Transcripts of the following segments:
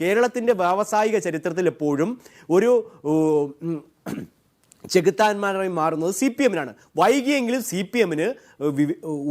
കേരളത്തിന്റെ വ്യാവസായിക ചരിത്രത്തിൽ എപ്പോഴും ഒരു ചെകുത്താന്മാരായി മാറുന്നത് സി പി എമ്മിനാണ്. വൈകിയെങ്കിലും സി പി എമ്മിന്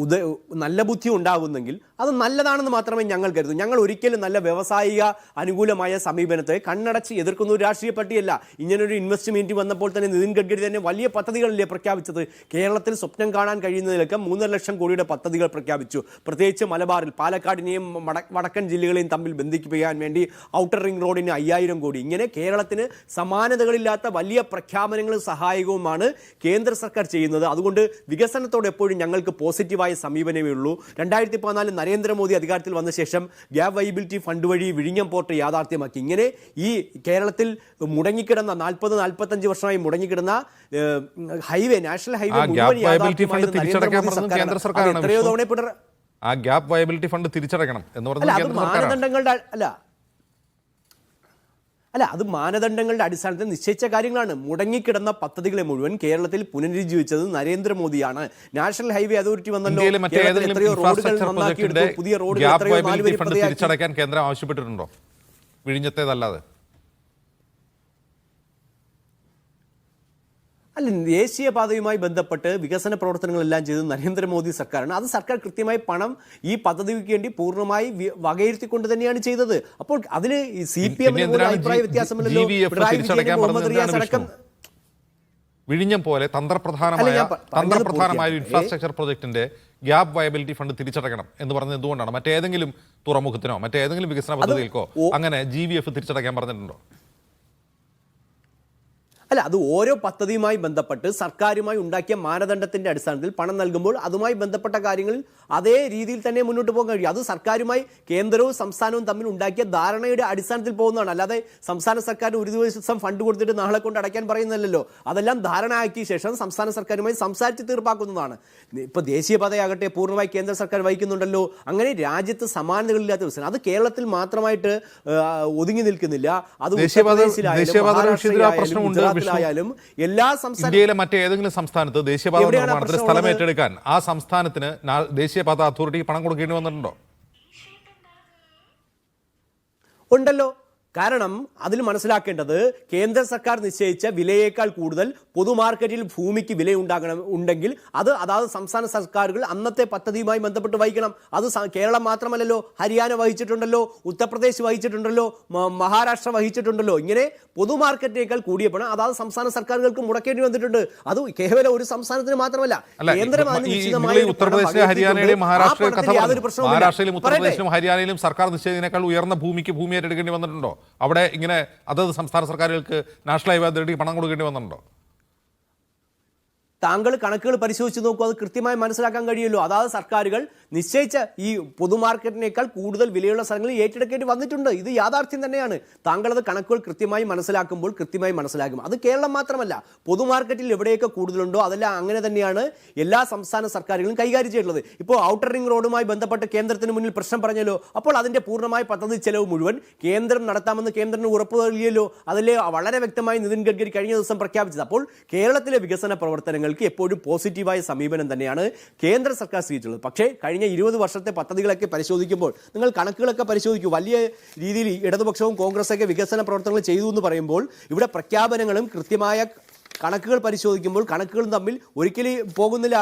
ഉദ നല്ല ബുദ്ധി ഉണ്ടാകുന്നെങ്കിൽ അത് നല്ലതാണെന്ന് മാത്രമേ ഞങ്ങൾ കരുതൂ. ഞങ്ങൾ ഒരിക്കലും നല്ല വ്യവസായിക അനുകൂലമായ സമീപനത്തെ കണ്ണടച്ച് എതിർക്കുന്ന ഒരു രാഷ്ട്രീയ പാർട്ടിയല്ല. ഇങ്ങനൊരു ഇൻവെസ്റ്റ്മെന്റ് വന്നപ്പോൾ തന്നെ നിതിൻ ഗഡ്കരി തന്നെ വലിയ പദ്ധതികളല്ലേ പ്രഖ്യാപിച്ചത്? കേരളത്തിൽ സ്വപ്നം കാണാൻ കഴിയുന്നതിലൊക്കെ മൂന്നര ലക്ഷം കോടിയുടെ പദ്ധതികൾ പ്രഖ്യാപിച്ചു. പ്രത്യേകിച്ച് മലബാറിൽ പാലക്കാടിനെയും വട- വടക്കൻ ജില്ലകളെയും തമ്മിൽ ബന്ധിപ്പിക്കാൻ വേണ്ടി ഔട്ടർ റിംഗ് റോഡിന് അയ്യായിരം കോടി. ഇങ്ങനെ കേരളത്തിന് സമാനതകളില്ലാത്ത വലിയ പ്രഖ്യാപനങ്ങളും സഹായകവുമാണ് കേന്ദ്ര സർക്കാർ ചെയ്യുന്നത്. അതുകൊണ്ട് വികസനത്തോട് എപ്പോഴും ഞങ്ങൾക്ക് പോസിറ്റീവായ സമീപനമേ ഉള്ളൂ. രണ്ടായിരത്തി പതിനാലിൽ നരേന്ദ്രമോദി അധികാരത്തിൽ വന്ന ശേഷം ഗ്യാപ് വൈബിലിറ്റി ഫണ്ട് വഴി വിഴിഞ്ഞം പോർട്ട് യാഥാർത്ഥ്യമാക്കി. ഇങ്ങനെ ഈ കേരളത്തിൽ മുടങ്ങിക്കിടന്ന നാൽപ്പത് നാൽപ്പത്തഞ്ച് വർഷമായി മുടങ്ങിക്കിടന്ന ഹൈവേ നാഷണൽ ഹൈവേ എത്രയോ തവണ ആ ഗ്യാപ് വയബിലിറ്റി ഫണ്ട് തിരിച്ചടക്കണം എന്ന് അത് മാനദണ്ഡങ്ങളുടെ അല്ല അല്ല അത് മാനദണ്ഡങ്ങളുടെ അടിസ്ഥാനത്തിൽ നിശ്ചയിച്ച കാര്യങ്ങളാണ്. മുടങ്ങിക്കിടന്ന പദ്ധതികളെ മുഴുവൻ കേരളത്തിൽ പുനരുജ്ജീവിച്ചത് നരേന്ദ്രമോദിയാണ്. നാഷണൽ ഹൈവേ അതോറിറ്റി വന്നല്ലോ. എത്രയോ റോഡുകൾ നന്നാക്കിയെടുത്തു. പുതിയ റോഡുകൾ തിരിച്ചടയ്ക്കാൻ കേന്ദ്രം ആവശ്യപ്പെട്ടിട്ടുണ്ടോ? വിഴിഞ്ഞത്തേതല്ലാതെ. ദേശീയപാതയുമായി ബന്ധപ്പെട്ട് വികസന പ്രവർത്തനങ്ങളെല്ലാം ചെയ്തത് നരേന്ദ്രമോദി സർക്കാരാണ്. അത് സർക്കാർ കൃത്യമായി പണം ഈ പദ്ധതിക്ക് വേണ്ടി പൂർണമായി വകയിരുത്തിക്കൊണ്ട് തന്നെയാണ് ചെയ്തത്. അപ്പോൾ അതിന് സി പി എം എമ്മിന് അഭിപ്രായ വ്യത്യാസമില്ലല്ലോ. പിണറായി തിരിച്ചടയ്ക്കാൻ മുഹമ്മദ് റിയാസ് അടക്കം വിഴിഞ്ഞം പോലെ തന്ത്രപ്രധാനമായ തന്ത്രപ്രധാനമായ ഒരു ഇൻഫ്രാസ്ട്രക്ചർ പ്രോജക്റ്റിന്റെ ഗ്യാപ് വയബിലിറ്റി ഫണ്ട് തിരിച്ചടക്കണം എന്ന് പറഞ്ഞത് എന്തുകൊണ്ടാണ്? മറ്റേതെങ്കിലും തുറമുഖത്തിനോ മറ്റേതെങ്കിലും വികസന പദ്ധതികൾക്കോ അങ്ങനെ ജി വി എഫ് തിരിച്ചടക്കാൻ പറഞ്ഞിട്ടുണ്ടോ? അല്ല അത് ഓരോ പദ്ധതിയുമായി ബന്ധപ്പെട്ട് സർക്കാരുമായി ഉണ്ടാക്കിയ മാനദണ്ഡത്തിന്റെ അടിസ്ഥാനത്തിൽ പണം നൽകുമ്പോൾ അതുമായി ബന്ധപ്പെട്ട കാര്യങ്ങളിൽ അതേ രീതിയിൽ തന്നെ മുന്നോട്ട് പോകാൻ കഴിയും. അത് സർക്കാരുമായി കേന്ദ്രവും സംസ്ഥാനവും തമ്മിൽ ഉണ്ടാക്കിയ ധാരണയുടെ അടിസ്ഥാനത്തിൽ പോകുന്നതാണ്. അല്ലാതെ സംസ്ഥാന സർക്കാർ ഒരു ദിവസം ഫണ്ട് കൊടുത്തിട്ട് നാളെ കൊണ്ട് അടയ്ക്കാൻ പറയുന്നില്ലല്ലോ അതെല്ലാം ധാരണ ആക്കിയ ശേഷം സംസ്ഥാന സർക്കാരുമായി സംസാരിച്ച് തീർപ്പാക്കുന്നതാണ്. ഇപ്പോൾ ദേശീയപാതയാകട്ടെ പൂർണമായി കേന്ദ്ര സർക്കാർ വഹിക്കുന്നുണ്ടല്ലോ. അങ്ങനെ രാജ്യത്ത് സമാനതകളില്ലാത്ത ദിവസം. അത് കേരളത്തിൽ മാത്രമായിട്ട് ഒതുങ്ങി നിൽക്കുന്നില്ല. അത് ദേശീയപാത- ഉത്തർപ്രദേശിലായാലും, വിഷയത്തിൽ ആ പ്രശ്നമുണ്ട്. ഗുജറാത്തിലായാലും എല്ലാ സംസ്ഥാന ഇന്ത്യയിലെ മറ്റേതെങ്കിലും സംസ്ഥാനത്ത് ദേശീയപാത നിർമ്മാണത്തിന് സ്ഥലം ഏറ്റെടുക്കാൻ ആ സംസ്ഥാനത്തിന് ദേശീയപാത അതോറിറ്റി പണം കൊടുക്കേണ്ടി വന്നിട്ടുണ്ടോ? ഉണ്ടല്ലോ. കാരണം അതിൽ മനസ്സിലാക്കേണ്ടത് കേന്ദ്ര സർക്കാർ നിശ്ചയിച്ച വിലയേക്കാൾ കൂടുതൽ പൊതുമാർക്കറ്റിൽ ഭൂമിക്ക് വില ഉണ്ടാകണം ഉണ്ടെങ്കിൽ അത് അതാത് സംസ്ഥാന സർക്കാരുകൾ അന്നത്തെ പദ്ധതിയുമായി ബന്ധപ്പെട്ട് വഹിക്കണം. അത് കേരളം മാത്രമല്ലല്ലോ ഹരിയാന വഹിച്ചിട്ടുണ്ടല്ലോ ഉത്തർപ്രദേശ് വഹിച്ചിട്ടുണ്ടല്ലോ മഹാരാഷ്ട്ര വഹിച്ചിട്ടുണ്ടല്ലോ. ഇങ്ങനെ പൊതുമാർക്കറ്റിനേക്കാൾ കൂടിയ പണം അതാത് സംസ്ഥാന സർക്കാരുകൾക്ക് മുടക്കേണ്ടി വന്നിട്ടുണ്ട്. അത് കേവലം ഒരു സംസ്ഥാനത്തിന് മാത്രമല്ല കേന്ദ്രമായി യാതൊരു ഹരിയാനയിലും സർക്കാർ നിശ്ചയിച്ചതിനേക്കാൾ ഉയർന്ന ഭൂമിക്ക് ഭൂമി ഏറ്റെടുക്കേണ്ടി വന്നിട്ടുണ്ടോ? അവിടെ ഇങ്ങനെ അതത് സംസ്ഥാന സർക്കാരുകൾക്ക് നാഷണൽ ഹൈവേ അതോറിറ്റിക്ക് പണം കൊടുക്കേണ്ടി വന്നിട്ടുണ്ടോ? താങ്കൾ കണക്കുകൾ പരിശോധിച്ച് നോക്കൂ അത് കൃത്യമായി മനസ്സിലാക്കാൻ കഴിയുമല്ലോ. അതായത് സർക്കാരുകൾ നിശ്ചയിച്ച ഈ പൊതുമാർക്കറ്റിനേക്കാൾ കൂടുതൽ വിലയുള്ള സ്ഥലങ്ങളിൽ ഏറ്റെടുക്കേണ്ടി വന്നിട്ടുണ്ട്. ഇത് യാഥാർത്ഥ്യം തന്നെയാണ്. താങ്കൾ അത് കണക്കുകൾ കൃത്യമായി മനസ്സിലാക്കുമ്പോൾ കൃത്യമായി മനസ്സിലാക്കും. അത് കേരളം മാത്രമല്ല പൊതുമാർക്കറ്റിൽ എവിടെയൊക്കെ കൂടുതലുണ്ടോ അതെല്ലാം അങ്ങനെ തന്നെയാണ് എല്ലാ സംസ്ഥാന സർക്കാരുകളും കൈകാര്യം ചെയ്തിട്ടുള്ളത്. ഇപ്പോൾ ഔട്ടർ റിംഗ് റോഡുമായി ബന്ധപ്പെട്ട് കേന്ദ്രത്തിന് മുന്നിൽ പ്രശ്നം പറഞ്ഞല്ലോ. അപ്പോൾ അതിന്റെ പൂർണമായ പദ്ധതി ചെലവ് മുഴുവൻ കേന്ദ്രം നടത്താമെന്ന് കേന്ദ്രം ഉറപ്പ് നൽകിയല്ലോ. അതിലെ വളരെ വ്യക്തമായി നിതിൻ ഗഡ്കരി കഴിഞ്ഞ ദിവസം പ്രഖ്യാപിച്ചത്. അപ്പോൾ കേരളത്തിലെ വികസന പ്രവർത്തനങ്ങൾക്ക് എപ്പോഴും പോസിറ്റീവായ സമീപനം തന്നെയാണ് കേന്ദ്ര സർക്കാർ സ്വീകരിച്ചുള്ളത് പക്ഷേ കഴിഞ്ഞ ഇരുപത് വർഷത്തെ പദ്ധതികളൊക്കെ പരിശോധിക്കുമ്പോൾ നിങ്ങൾ കണക്കുകളൊക്കെ പരിശോധിക്കൂ. വലിയ രീതിയിൽ ഇടതുപക്ഷവും കോൺഗ്രസൊക്കെ വികസന പ്രവർത്തനങ്ങൾ ചെയ്തു എന്ന് പറയുമ്പോൾ ഇവിടെ പ്രഖ്യാപനങ്ങളും കൃത്യമായ കണക്കുകൾ പരിശോധിക്കുമ്പോൾ കണക്കുകളും തമ്മിൽ ഒരിക്കലും പോകുന്നില്ല.